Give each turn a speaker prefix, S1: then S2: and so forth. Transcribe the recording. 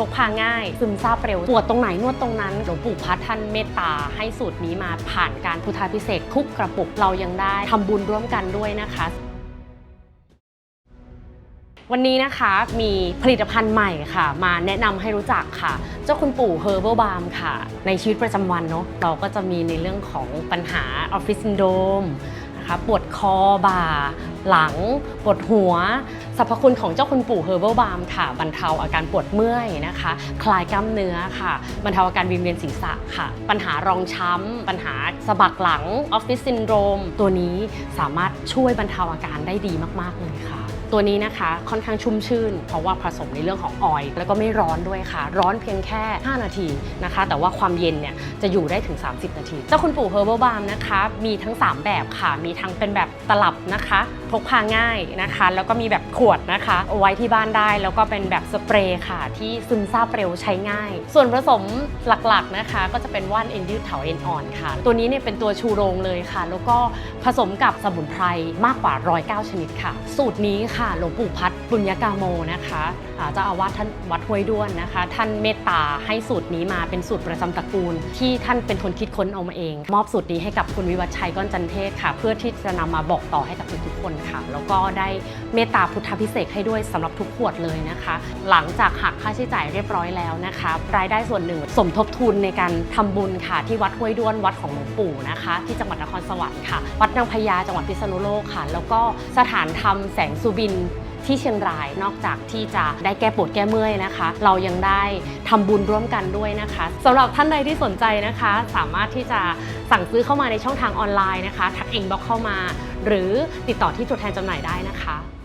S1: พกพาง่าย ซึมซาบเร็วปวดตรงไหนนวดตรงนั้นหลวงปู่พัดท่านเมตตาให้สูตรนี้มาผ่านการพุทธาพิเศษทุกกระปุกเรายังได้ทำบุญร่วมกันด้วยนะคะวันนี้นะคะมีผลิตภัณฑ์ใหม่ค่ะ มาแนะนำให้รู้จักค่ะ เจ้าคุณปู่ Herbal Balm ค่ะ ในชีวิตประจำวันเนาะเราก็จะมีในเรื่องของปัญหาออฟฟิศซินโดม นะคะปวดคอบ่า หลัง ปวดหัวสรรพคุณของเจ้าคุณปู่ Herbal Balm ค่ะบรรเทาอาการปวดเมื่อยนะคะ คลายกล้ามเนื้อค่ะ บรรเทาอาการวิงเวียนศีรษะค่ะ ปัญหารองช้ำ ปัญหาสะบักหลังออฟฟิศซินโดรม ตัวนี้สามารถช่วยบรรเทาอาการได้ดีมาก ๆ เลยค่ะ ตัวนี้นะคะค่อนข้างชุ่มชื่น เพราะว่าผสมในเรื่องของออยล์แล้วก็ไม่ร้อนด้วยค่ะ ร้อนเพียงแค่ 5 นาทีนะคะ แต่ว่าความเย็นเนี่ยจะอยู่ได้ถึง 30 นาที เจ้าคุณปู่ Herbal Balm นะคะมีทั้ง 3 แบบค่ะ มีทั้งเป็นแบบตลับนะคะพกพาง่ายนะคะ แล้วก็มีแบบขวดนะคะเอาไว้ที่บ้านได้ แล้วก็เป็นแบบสเปรย์ค่ะ ที่ซึมซาบเร็วใช้ง่าย ส่วนผสมหลักๆนะคะ ก็จะเป็นว่านเอนยืดเถาเอ็นอ่อนค่ะ ตัวนี้เนี่ยเป็นตัวชูโรงเลยค่ะ แล้วก็ผสมกับสมุนไพรมากกว่า 109 ชนิดค่ะ สูตรนี้ค่ะหลวงปู่พัด บุญญกาโมนะคะเจ้าอาวาสท่านวัดห้วยด้วนนะคะ ท่านเมตตาให้สูตรนี้มาเป็นสูตรประจำตระกูล ที่ท่านเป็นคนคิดค้นเอามาเอง มอบสูตรนี้ให้กับคุณวิวัฒชัยก้อนจันเทศค่ะ เพื่อที่จะนำมาบอกต่อให้กับทุกๆคนค่ะ แล้วก็ได้เมตตาพุทธพิเศษให้ด้วยสำหรับทุกขวดเลยนะคะ หลังจากหักค่าใช้จ่ายเรียบร้อยแล้วนะคะ รายได้ส่วนหนึ่ง สมทบทุนในการทำบุญค่ะ ที่วัดห้วยด้วนวัดของหลวงปู่นะคะ ที่จังหวัดนครสวรรค์ค่ะ วัดนางพญาจังหวัดพิษณุโลกค่ะ แล้วก็สถานธรรมแสงสุบิน ที่เชียงรายนอกจากที่จะได้แก้ปวดแก้เมื่อยนะคะ เรายังได้ทำบุญร่วมกันด้วยนะคะสำหรับท่านใดที่สนใจนะคะ สามารถที่จะสั่งซื้อเข้ามาในช่องทางออนไลน์นะคะทักอินบ็อกเข้ามา หรือติดต่อที่ตัวแทนจำหน่ายได้นะคะ